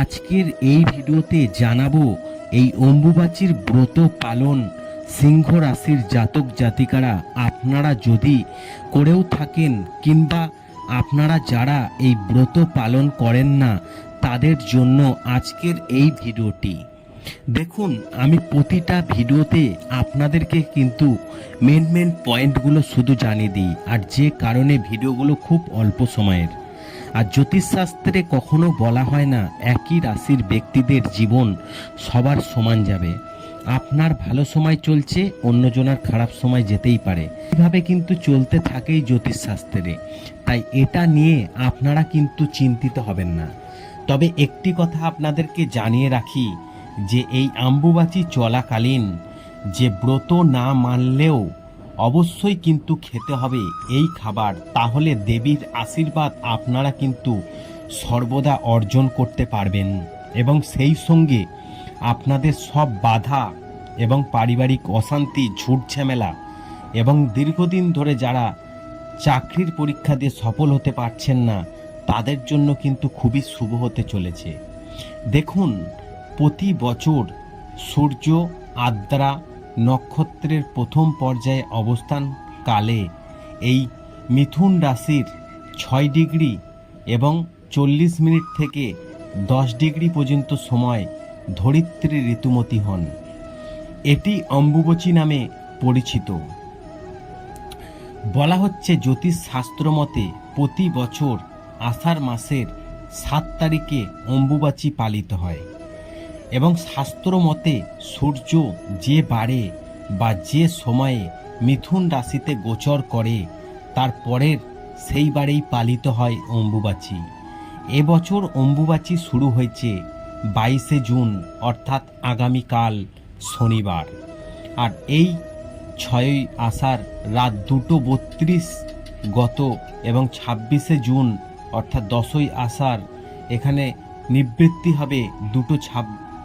আজকের এই ভিডিওতে জানাব এই অম্বুবাচীর ব্রত পালন সিংহ রাশির জাতক জাতিকারা আপনারা যদি করেও থাকেন কিংবা আপনারা যারা এই ব্রত পালন করেন না, তাদের জন্য আজকের এই ভিডিওটি। দেখুন, আমি প্রতিটা ভিডিওতে আপনাদেরকে কিন্তু মেন মেন পয়েন্টগুলো শুধু জানিয়ে দিই, আর যে কারণে ভিডিওগুলো খুব অল্প সময়ের। আর জ্যোতিষশাস্ত্রে কখনো বলা হয় না, একই রাশির ব্যক্তিদের জীবন সবার সমান যাবে। আপনার ভালো সময় চলছে, অন্যজনের খারাপ সময় যেতেই পারে। এভাবে কিন্তু চলতে থাকেই জ্যোতিষশাস্ত্রে। তাই এটা নিয়ে আপনারা কিন্তু চিন্তিত হবেন না। তবে একটি কথা আপনাদেরকে জানিয়ে রাখি, যে এই আম্বুবাচি চলাকালীন যে ব্রত না মানলেও অবশ্যই কিন্তু খেতে হবে এই খাবার। তাহলে দেবীর আশীর্বাদ আপনারা কিন্তু সর্বদা অর্জন করতে পারবেন। এবং সেই সঙ্গে আপনাদের সব বাধা এবং পারিবারিক অশান্তি, ঝুট ঝামেলা এবং দীর্ঘদিন ধরে যারা চাকরির পরীক্ষা দিয়ে সফল হতে পারছেন না, তাদের জন্য কিন্তু খুবই শুভ হতে চলেছে। দেখুন, প্রতি বছর সূর্য, আদ্রা নক্ষত্রের প্রথম পর্যায়ে অবস্থান কালে এই মিথুন রাশির ছয় ডিগ্রি এবং চল্লিশ মিনিট থেকে দশ ডিগ্রি পর্যন্ত সময় ধরিত্রী ঋতুমতী হন। এটি অম্বুবচী নামে পরিচিত। বলা হচ্ছে জ্যোতিষ শাস্ত্র মতে প্রতি বছর আষাঢ় মাসের সাত তারিখে অম্বুবাচী পালিত হয়। এবং শাস্ত্র মতে সূর্য যে বারে বা যে সময়ে মিথুন রাশিতে গোচর করে, তার পরের সেই বারেই পালিত হয় অম্বুবাচী। এবছর অম্বুবাচী শুরু হয়েছে বাইশে জুন, অর্থাৎ আগামীকাল শনিবার। আর এই ছয়ই আষাঢ় রাত দুটো বত্রিশ গত এবং ছাব্বিশে জুন, অর্থাৎ দশই আষাঢ়, এখানে নিবৃত্তি হবে দুটো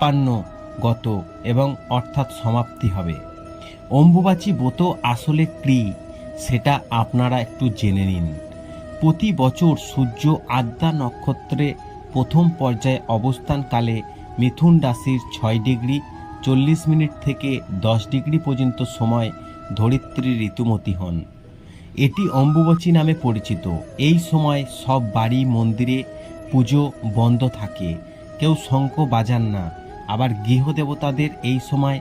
ছাপ্পান্ন গত এবং অর্থাৎ সমাপ্তি হবে। অম্বুবাচী ব্রত আসলে কি, সেটা আপনারা একটু জেনে নিন। প্রতি বছর সূর্য আদ্যা নক্ষত্রে প্রথম পর্যায়ে অবস্থানকালে মিথুন রাশির ছয় ডিগ্রি চল্লিশ মিনিট থেকে দশ ডিগ্রি পর্যন্ত সময় ধরিত্রী ঋতুমতী হন। এটি অম্বুবাচী নামে পরিচিত। এই সময় সব বাড়ি, মন্দিরে পুজো বন্ধ থাকে। কেউ শঙ্খ বাজান না। আবার গৃহদেবতাদের এই সময়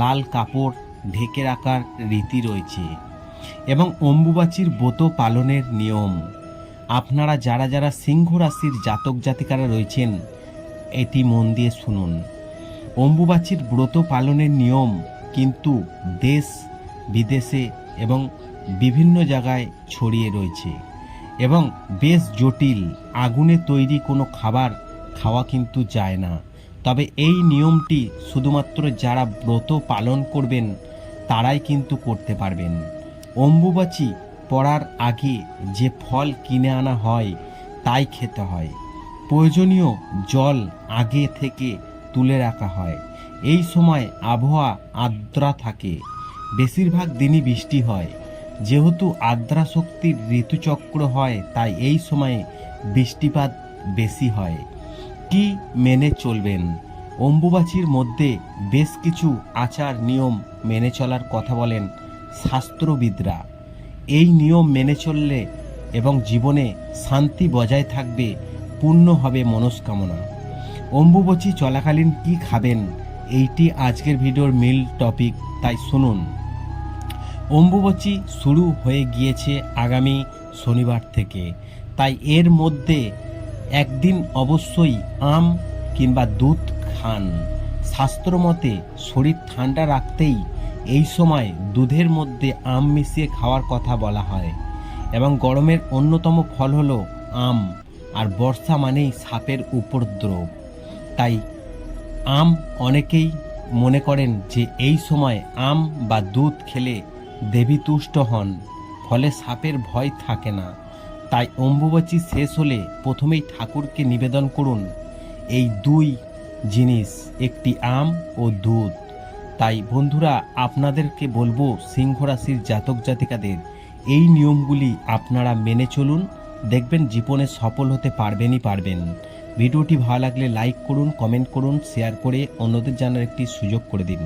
লাল কাপড় ঢেকে রাখার রীতি রয়েছে এবং অম্বুবাচীর ব্রত পালনের নিয়ম। আপনারা যারা যারা সিংহ রাশির জাতক জাতিকারা রয়েছেন, এটি মন দিয়ে শুনুন। অম্বুবাচীর ব্রত পালনের নিয়ম কিন্তু দেশ, বিদেশে এবং বিভিন্ন জায়গায় ছড়িয়ে রয়েছে এবং বেশ জটিল, আগুনে তৈরি কোনো খাবার খাওয়া কিন্তু যায় না। তবে এই নিয়মটি শুধুমাত্র যারা ব্রত পালন করবেন, তারাই কিন্তু করতে পারবেন। অম্বুবাচী পড়ার আগে যে ফল কিনে আনা হয়, তাই খেতে হয়। প্রয়োজনীয় জল আগে থেকে তুলে রাখা হয়। এই সময় আবহাওয়া আর্দ্রা থাকে। বেশিরভাগ দিনই বৃষ্টি হয়। যেহেতু আর্দ্রা শক্তির ঋতুচক্র হয়, তাই এই সময়ে বৃষ্টিপাত বেশি হয়। কি মেনে চলবেন? অম্বুবাচীর মধ্যে বেশ কিছু আচার নিয়ম মেনে চলার কথা বলেন শাস্ত্রবিদরা। এই নিয়ম মেনে চললে এবং জীবনে শান্তি বজায় থাকবে, পূর্ণ হবে মনস্কামনা। অম্বুবচী চলাকালীন কি খাবেন? এইটি আজকের ভিডিওর মিল টপিক, তাই শুনুন। অম্বুবচী শুরু হয়ে গিয়েছে আগামী শনিবার থেকে। তাই এর মধ্যে একদিন অবশ্যই আম কিংবা দুধ খান। শাস্ত্রমতে শরীর ঠান্ডা রাখতেই এই সময় দুধের মধ্যে আম মিশিয়ে খাওয়ার কথা বলা হয় এবং গরমের অন্যতম ফল হলো আম, আর বর্ষা মানেই সাপের উপদ্রব। তাই আম অনেকেই মনে করেন যে এই সময় আম বা দুধ খেলে দেবী তুষ্ট হন, ফলে সাপের ভয় থাকে না। তাই অম্বুবাচী শেষ হলে প্রথমেই ঠাকুরকে নিবেদন করুন, এই দুই জিনিস, একটি আম ও দুধ। তাই বন্ধুরা, আপনাদেরকে বলব সিংহ রাশির জাতক জাতিকাদের, এই নিয়মগুলি আপনারা মেনে চলুন, দেখবেন জীবনে সফল হতে পারবেনই পারবেন। ভিডিওটি ভালো লাগলে লাইক করুন, কমেন্ট করুন, শেয়ার করে অন্যদের জানার একটি সুযোগ করে দিন।